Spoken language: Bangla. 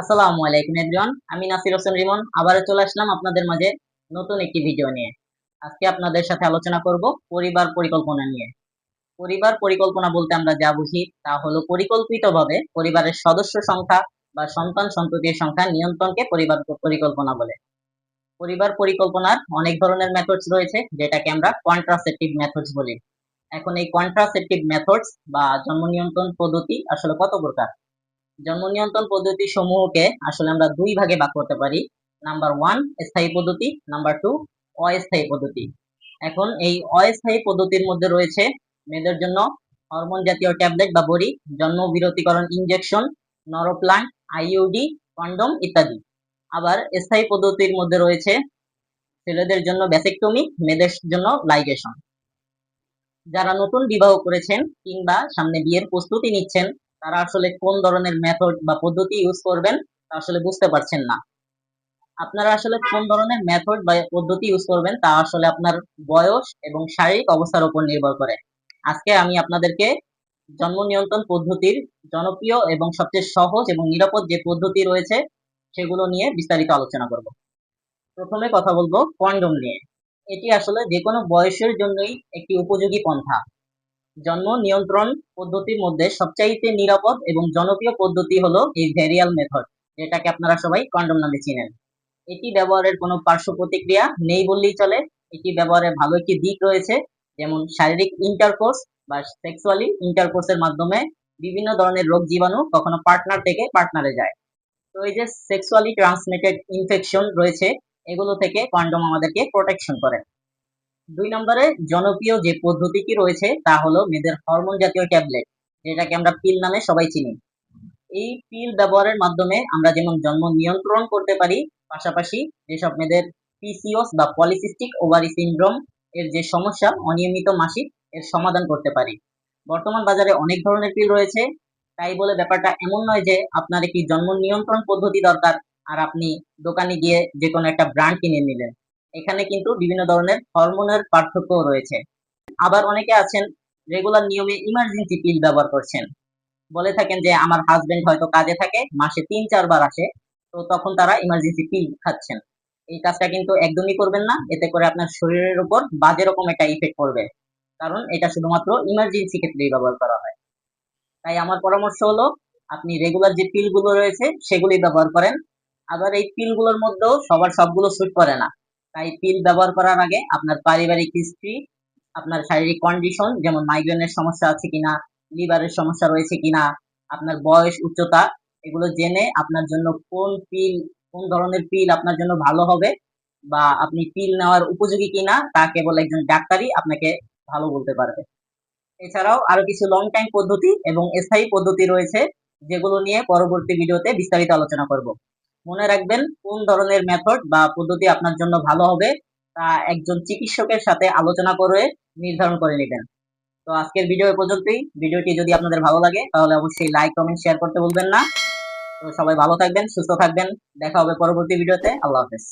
আসসালামু আলাইকুম এভরিওয়ান আমি নাসির হোসেন রিমন চলে আসলাম আপনাদের মাঝে নতুন একটি ভিডিও নিয়ে। আজকে আপনাদের সাথে আলোচনা করব পরিবার পরিকল্পনা নিয়ে। পরিবার পরিকল্পনা বলতে আমরা যা বুঝি তা হলো পরিকল্পিতভাবে পরিবারের সদস্য সংখ্যা বা সন্তান সন্ততির সংখ্যা নিয়ন্ত্রণকে পরিবার পরিকল্পনা বলে। পরিবার পরিকল্পনার অনেক ধরনের মেথডস রয়েছে, যেটাকে আমরা কন্ট্রাসেপটিভ মেথডস বলি। এখন এই কন্ট্রাসেপটিভ মেথডস বা জন্ম নিয়ন্ত্রণ পদ্ধতি আসলে কত প্রকার? জন্ম নিয়ন্ত্রণ পদ্ধতি সমূহকে আসলে আমরা দুই ভাগে ভাগ করতে পারি। নাম্বার ওয়ান স্থায়ী পদ্ধতি। নাম্বার টু অস্থায়ী পদ্ধতি। এখন এই অস্থায়ী পদ্ধতির মধ্যে রয়েছে মেয়েদের জন্য হরমোন জাতীয় ট্যাবলেট বা বড়ি, জন্ম বিরতিকরণ ইনজেকশন নরোপ্লান্ট আইইউডি কন্ডম ইত্যাদি। আবার স্থায়ী পদ্ধতির মধ্যে রয়েছে ছেলেদের জন্য ব্যাসেকটমি মেয়েদের জন্য লাইগেশন যারা নতুন বিবাহ করেছেন কিংবা সামনে বিয়ের প্রস্তুতি নিচ্ছেন তারা আসলে কোন ধরনের মেথড বা পদ্ধতি ইউজ করবেন তা আসলে বুঝতে পারছেন না। আপনারা আসলে কোন ধরনের মেথড বা পদ্ধতি ইউজ করবেন তা আসলে আপনার বয়স এবং শারীরিক অবস্থার উপর নির্ভর করে। আজকে আমি আপনাদেরকে জন্ম নিয়ন্ত্রণ পদ্ধতির জনপ্রিয় এবং সবচেয়ে সহজ এবং নিরাপদ যে পদ্ধতি রয়েছে সেগুলো নিয়ে বিস্তারিত আলোচনা করব। প্রথমে কথা বলব কন্ডম নিয়ে। এটি আসলে যে কোনো বয়সের জন্যই একটি উপযোগী পন্থা। জন্ম নিয়ন্ত্রণ পদ্ধতির মধ্যে সবচাইতে নিরাপদ এবং জনপ্রিয় পদ্ধতি হলো এই ভেরিয়াল মেথড যেটাকে আপনারা সবাই কন্ডম নামে চিনেন। এটি ব্যবহারের কোনো পার্শ্ব প্রতিক্রিয়া নেই বললেই চলে। এটি ব্যবহারের ভালো একটি দিক রয়েছে, যেমন শারীরিক ইন্টারকোর্স বা সেক্সুয়ালি ইন্টারকোর্সের মাধ্যমে বিভিন্ন ধরনের রোগ জীবাণু কখনো পার্টনার থেকে পার্টনারে যায়। তো এই যে সেক্সুয়ালি ট্রান্সমিটেড ইনফেকশন রয়েছে, এগুলো থেকে কন্ডম আমাদেরকে প্রোটেকশন করে। দুই নম্বরে জনপ্রিয় যে পদ্ধতিটি রয়েছে তা হলো মেয়েদের হরমোন জাতীয় ট্যাবলেট যেটাকে আমরা পিল নামে সবাই চিনি। এই পিল ব্যবহারের মাধ্যমে আমরা যেমন জন্ম নিয়ন্ত্রণ করতে পারি, পাশাপাশি যেসব মেয়েদের পিসিওস বা পলিসিস্টিক ওভারি সিন্ড্রোম এর যে সমস্যা, অনিয়মিত মাসিক, এর সমাধান করতে পারি। বর্তমান বাজারে অনেক ধরনের পিল রয়েছে, তাই বলে ব্যাপারটা এমন নয় যে আপনার একটি জন্ম নিয়ন্ত্রণ পদ্ধতি দরকার, আর আপনি দোকানে গিয়ে যে কোনো একটা ব্র্যান্ড কিনে নিলেন। এখানে কিন্তু বিভিন্ন ধরনের হরমোনের পার্থক্য রয়েছে। আবার অনেকে আছেন রেগুলার নিয়মে ইমার্জেন্সি পিল ব্যবহার করছেন। বলে থাকেন যে, আমার হাজবেন্ড হয়তো কাজে থাকে, মাসে তিন চারবার আসে। তো তখন তারা ইমার্জেন্সি পিল খাচ্ছেন। এই কাজটা কিন্তু একদমই করবেন না, এতে করে আপনার শরীরের উপর বাজে রকম একটা ইফেক্ট পড়বে। কারণ এটা শুধুমাত্র ইমার্জেন্সি ক্ষেত্রেই ব্যবহার করা হয়। তাই আমার পরামর্শ হলো, আপনি রেগুলার যে পিলগুলো রয়েছে সেগুলি ব্যবহার করেন। আবার এই পিলগুলোর মধ্যেও সবার সবগুলো স্যুট করে না। তাই পিল ব্যবহার করার আগে আপনার পারিবারিক হিস্ট্রি আপনার শারীরিক কন্ডিশন যেমন মাইগ্রেনের সমস্যা আছে কিনা লিভারের সমস্যা রয়েছে কিনা, আপনার বয়স, উচ্চতা, এগুলো জেনে আপনার জন্য কোন পিল কোন ধরনের পিল আপনার জন্য ভালো হবে বা আপনি পিল নেওয়ার উপযোগী কিনা, তা কেবল একজন ডাক্তারই আপনাকে ভালো বলতে পারবে। এছাড়াও আরও কিছু লং টাইম পদ্ধতি এবং স্থায়ী পদ্ধতি রয়েছে, যেগুলো নিয়ে পরবর্তী ভিডিওতে বিস্তারিত আলোচনা করব। মনে রাখবেন কোন ধরনের মেথড বা পদ্ধতি আপনার জন্য ভালো হবে তা একজন চিকিৎসকের সাথে আলোচনা করে নির্ধারণ করে নেবেন। তো আজকের ভিডিও এ পর্যন্তই। ভিডিওটি যদি আপনাদের ভালো লাগে, তাহলে অবশ্যই লাইক কমেন্ট শেয়ার করতে ভুলবেন না। তো সবাই ভালো থাকবেন, সুস্থ থাকবেন। দেখা হবে পরবর্তী ভিডিওতে আল্লাহ হাফেজ।